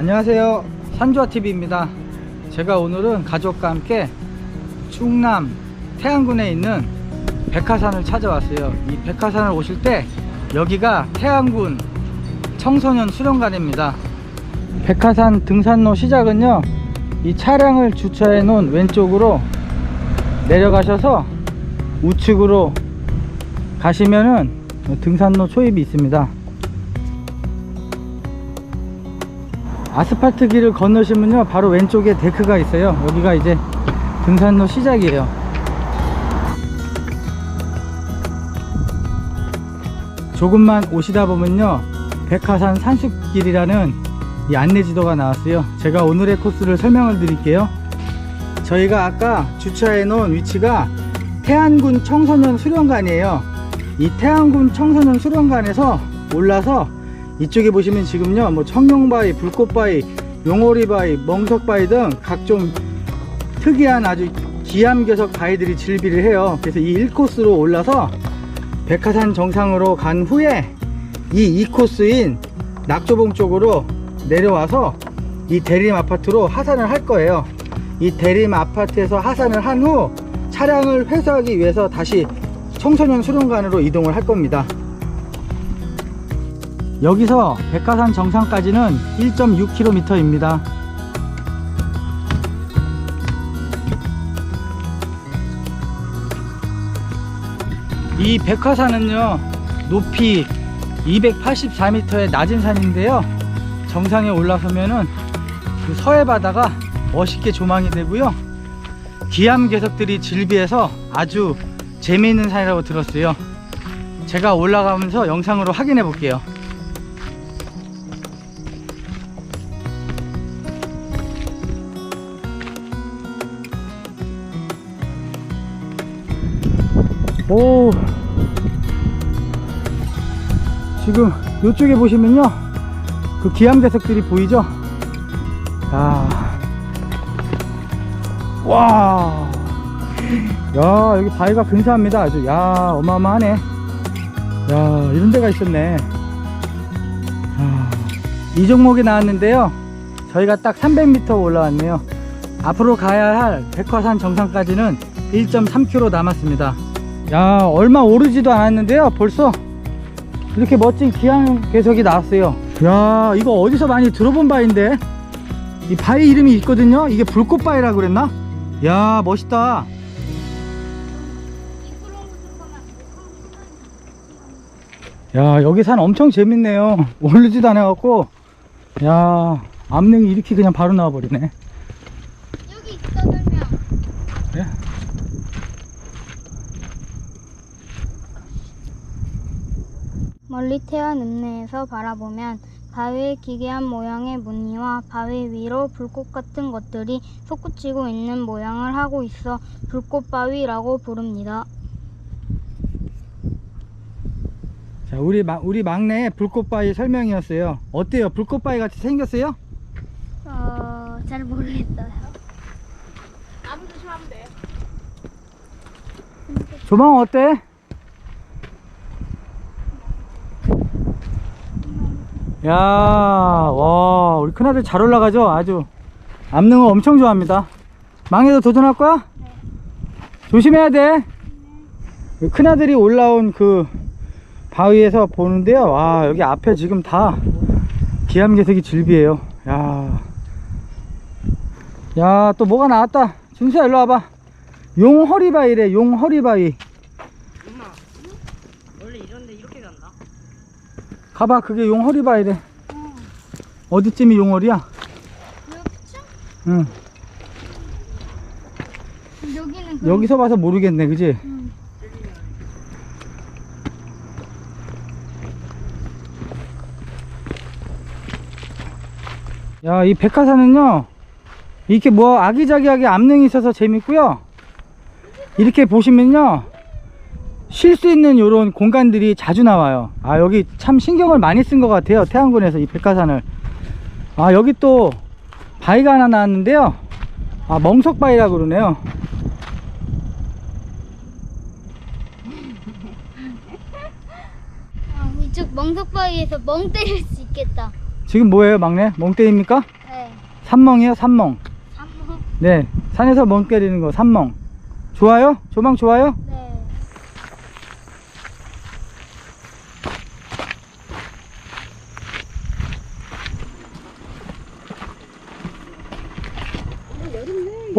안녕하세요. 산조아TV입니다. 제가 오늘은 가족과 함께 충남 태안군에 있는 백화산을 찾아왔어요. 이 백화산을 오실 때 여기가 태안군 청소년 수련관입니다. 백화산 등산로 시작은요 이 차량을 주차해 놓은 왼쪽으로 내려가셔서 우측으로 가시면은 등산로 초입이 있습니다 아스팔트 길을 건너시면요 바로 왼쪽에 데크가 있어요. 여기가 이제 등산로 시작이에요. 조금만 오시다 보면요 백화산 산숲길이라는 이 안내지도가 나왔어요. 제가 오늘의 코스를 설명을 드릴게요. 저희가 아까 주차해 놓은 위치가 태안군 청소년 수련관이에요. 이 태안군 청소년 수련관에서 올라서 이쪽에 보시면 지금요 뭐 청룡바위 불꽃바위 용오리바위 멍석바위 등 각종 특이한 아주 기암괴석 바위들이 질비를 해요. 그래서 이 1코스로 올라서 백화산 정상으로 간 후에 이 2코스인 낙조봉 쪽으로 내려와서 이 대림 아파트로 하산을 할 거예요. 이 대림 아파트에서 하산을 한 후 차량을 회수하기 위해서 다시 청소년 수련관으로 이동을 할 겁니다 여기서 백화산 정상까지는 1.6km입니다. 이 백화산은요, 높이 284m의 낮은 산인데요. 정상에 올라서면은 그 서해 바다가 멋있게 조망이 되고요. 기암괴석들이 질비해서 아주 재미있는 산이라고 들었어요. 제가 올라가면서 영상으로 확인해 볼게요. 오 지금 이쪽에 보시면요 그 기암괴석들이 보이죠 야. 와. 야, 여기 바위가 근사합니다. 아주. 야, 어마어마하네. 야, 이런 데가 있었네. 야, 이 종목이 나왔는데요. 저희가 딱 300m 올라왔네요. 앞으로 가야 할 백화산 정상까지는 1.3km 남았습니다. 야, 얼마 오르지도 않았는데요. 벌써 이렇게 멋진 기암 괴석이 나왔어요. 야, 이거 어디서 많이 들어본 바인데? 이 바위 이름이 있거든요. 이게 불꽃바위라고 그랬나? 야, 멋있다. 야, 여기 산 엄청 재밌네요. 오르지도 않아갖고, 야, 암릉이 이렇게 그냥 바로 나와버리네. 여기 있어 설명. 그래? 태안 읍내에서 바라보면 바위의 기괴한 모양의 무늬와 바위 위로 불꽃 같은 것들이 솟구치고 있는 모양을 하고 있어 불꽃바위라고 부릅니다. 자, 우리, 마, 우리 막내 불꽃바위 설명이었어요. 어때요? 불꽃바위 같이 생겼어요? 어, 잘 모르겠어요. 조망 어때? 야, 와, 우리 큰아들 잘 올라가죠? 아주. 암능을 엄청 좋아합니다. 망해도 도전할 거야? 조심해야 돼. 그 큰아들이 올라온 그 바위에서 보는데요. 와, 여기 앞에 지금 다 기암괴석이 질비해요. 야. 야, 또 뭐가 나왔다. 준수야, 일로 와봐. 용허리바위래, 용허리바위. 원래 이런데 이렇게 간다. 가봐 그게 용허리바위래 어디쯤이 용허리야? 여기쯤? 응 여기는 그 여기서 봐서 모르겠네 그지? 응. 야이 백화산은요 이렇게 뭐 아기자기하게 암릉이 있어서 재밌고요 이렇게 보시면요 쉴 수 있는 요런 공간들이 자주 나와요 아 여기 참 신경을 많이 쓴 것 같아요 태안군에서 이 백화산을 아 여기 또 바위가 하나 나왔는데요 아 멍석바위라고 그러네요 아, 이쪽 멍석바위에서 멍 때릴 수 있겠다. 지금 뭐예요 막내? 멍때입니까? 삼멍이요, 삼멍. 삼봉. 네, 산에서 멍 때리는 거, 삼멍. 좋아요? 조망 좋아요? 네.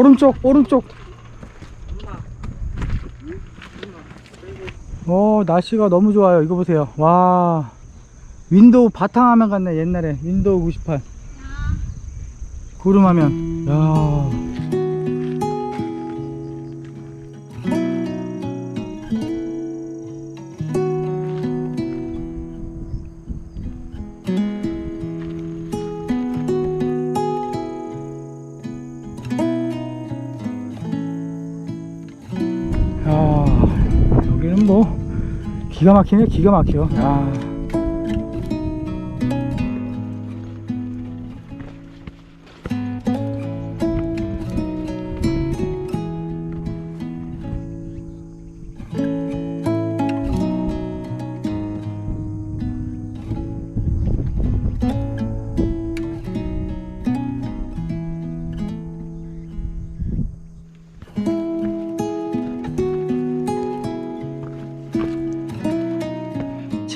오른쪽, 오른쪽. 오, 날씨가 너무 좋아요. 이거 보세요. 와. 윈도우 바탕화면 같네, 옛날에. 윈도우 98. 구름화면. 야. 기가 막히네, 기가 막혀.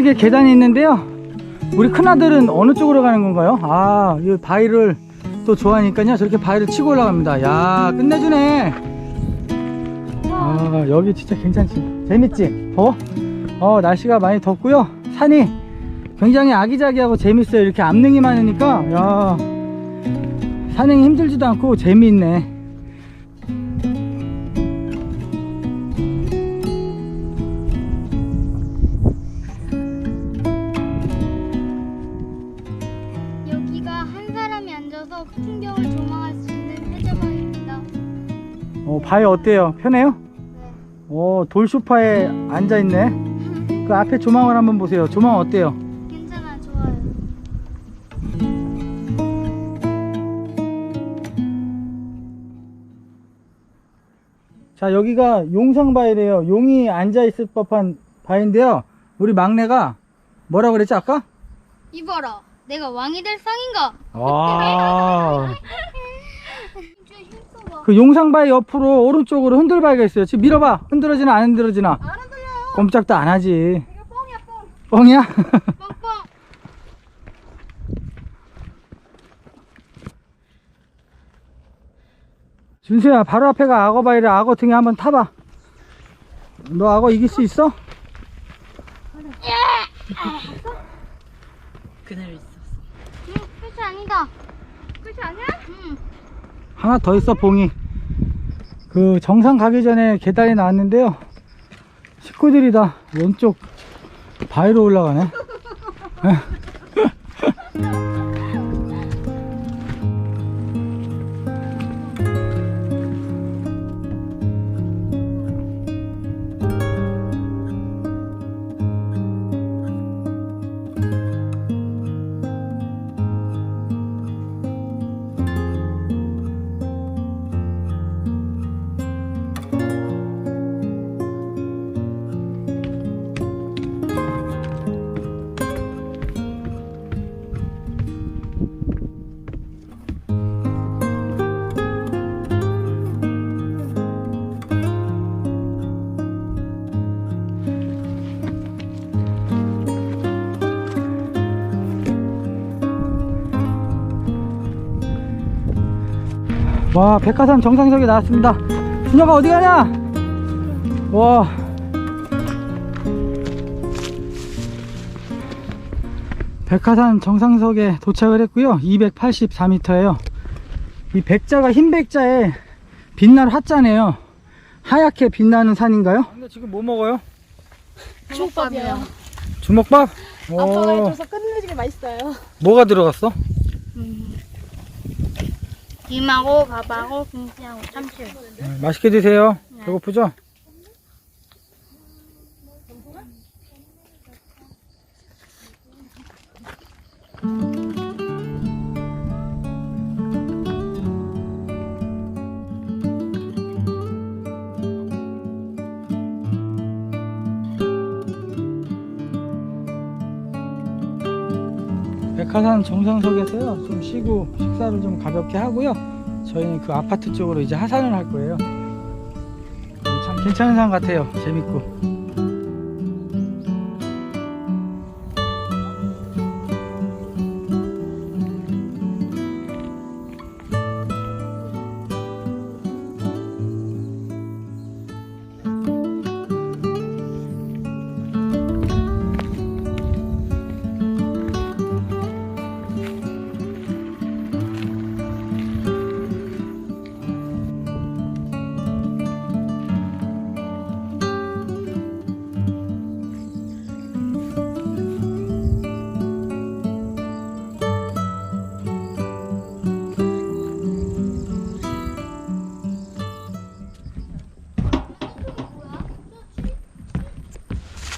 야. 측에 계단이 있는데요. 우리 큰아들은 어느 쪽으로 가는 건가요? 아, 이 바위를 또 좋아하니까요. 저렇게 바위를 치고 올라갑니다. 야, 끝내주네. 아, 여기 진짜 괜찮지. 재밌지? 더워? 어, 날씨가 많이 덥고요. 산이 굉장히 아기자기하고 재밌어요. 이렇게 암릉이 많으니까, 야, 산행이 힘들지도 않고 재미있네. 여기가 한 사람이 앉아서 풍경을 조망할 수 있는 해저방입니다. 어, 바위 어때요? 편해요? 네. 오, 돌 소파에 앉아있네. 그 앞에 조망을 한번 보세요. 조망 어때요? 괜찮아, 좋아요. 자, 여기가 용상바위래요. 용이 앉아있을 법한 바위인데요. 우리 막내가 뭐라 그랬지, 아까? 이봐라, 내가 왕이 될 상인가? 힘써봐. 그 용상바위 옆으로 오른쪽으로 흔들바위가 있어요. 지금 밀어봐. 흔들어지나 안 흔들어지나? 안 흔들려. 꼼짝도 안 하지. 이거 뻥이야, 뻥. 뻥이야? 뻥뻥. 준수야, 바로 앞에가 악어바위래. 악어 등에 한번 타봐. 너 악어 이길 수 있어? 그늘 있었어. 응, 끝이 아니다. 끝이 아니야? 응. 하나 더 있어 봉이 그 정상 가기 전에 계단이 나왔는데요 식구들이 다 왼쪽 바위로 올라가네 와 백화산 정상석에 나왔습니다 준혁아 어디 가냐 와 백화산 정상석에 도착을 했고요 284m예요 이 백자가 흰 백자에 빛날 화자네요 하얗게 빛나는 산인가요? 근데 지금 뭐 먹어요? 주먹밥이요. 주먹밥? 아빠가 오, 해줘서 끝내주게 맛있어요. 뭐가 들어갔어? 김하고 밥하고 김치하고 참치. 네, 맛있게 드세요 배고프죠? 백 화 백화산 정상석에서요 좀 쉬고 식사를 좀 가볍게 하고요. 저희는 그 아파트 쪽으로 이제 하산을 할 거예요. 참 괜찮은 산 같아요. 재밌고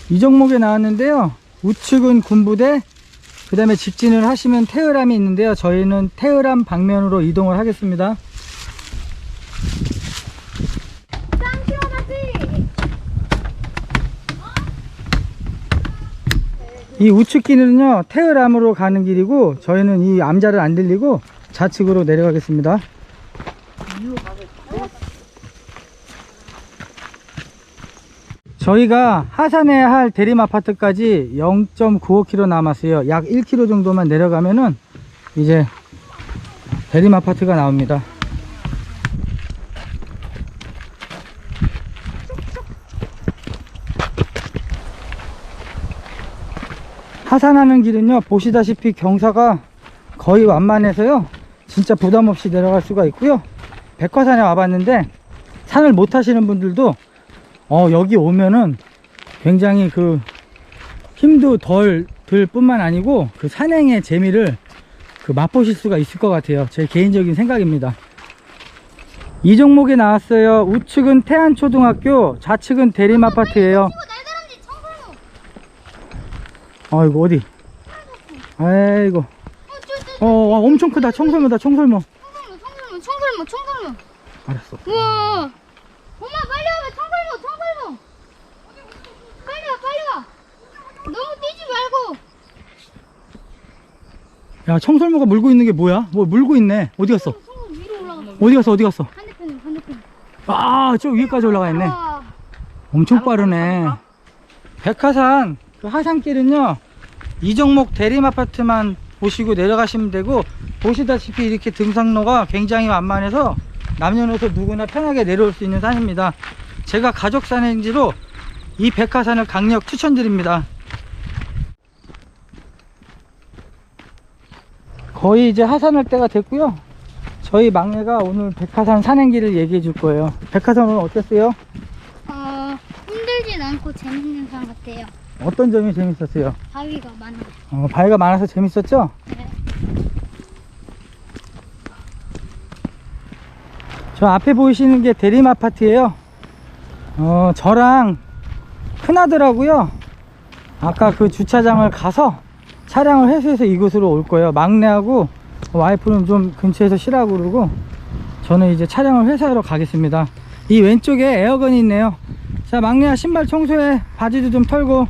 이 종목에 나왔는데요. 우측은 군부대 그 다음에 직진을 하시면 태을암이 있는데요. 저희는 태을암 방면으로 이동을 하겠습니다. 이 우측 길은요 태을암으로 가는 길이고 저희는 이 암자를 안 들리고 좌측으로 내려가겠습니다 저희가 하산해야 할 대림 아파트까지 0.95km 남았어요. 약 1km 정도만 내려가면은 이제 대림 아파트가 나옵니다. 하산하는 길은요, 보시다시피 경사가 거의 완만해서요, 진짜 부담 없이 내려갈 수가 있고요. 백화산에 와봤는데, 산을 못 하시는 분들도 어 여기 오면은 굉장히 그 힘도 덜 들 뿐만 아니고 그 산행의 재미를 그 맛보실 수가 있을 것 같아요. 제 개인적인 생각입니다. 이 종목에 나왔어요. 우측은 태안초등학교 좌측은 대림아파트예요. 아이고 어디? 아이고. 어 와, 엄청 크다. 청설모다 청설모 청설모, 청설모, 청설모. 알았어. 우와. 엄마 빨리 와봐, 청설모, 청설모. 빨리 와, 빨리 와. 너무 뛰지 말고. 야 청설모가 물고 있는 게 뭐야 뭐 물고 있네 어디 갔어 위로. 어디 갔어 어디 갔어 반대편에, 반대편. 아, 저 위에까지 올라가 있네. 와. 엄청 빠르네. 백화산 그 하산길은요, 이종목 대림 아파트만 보시고 내려가시면 되고, 보시다시피 이렇게 등산로가 굉장히 완만해서 남녀노소 누구나 편하게 내려올 수 있는 산입니다. 제가 가족 산행지로 이 백화산을 강력 추천드립니다. 거의 이제 하산할 때가 됐고요. 저희 막내가 오늘 백화산 산행길을 얘기해 줄 거예요. 백화산 오늘 어땠어요? 어, 힘들진 않고 재밌는 산 같아요. 어떤 점이 재밌었어요? 바위가 많아. 어, 바위가 많아서 재밌었죠? 네. 저 앞에 보이시는 게 대림 아파트예요. 어, 저랑 큰아들하고요. 아까 그 주차장을 가서 차량을 회수해서 이곳으로 올 거예요. 막내하고 와이프는 좀 근처에서 쉬라고 그러고 저는 이제 차량을 회사하러 가겠습니다. 이 왼쪽에 에어건이 있네요. 자, 막내야 신발 청소해. 바지도 좀 털고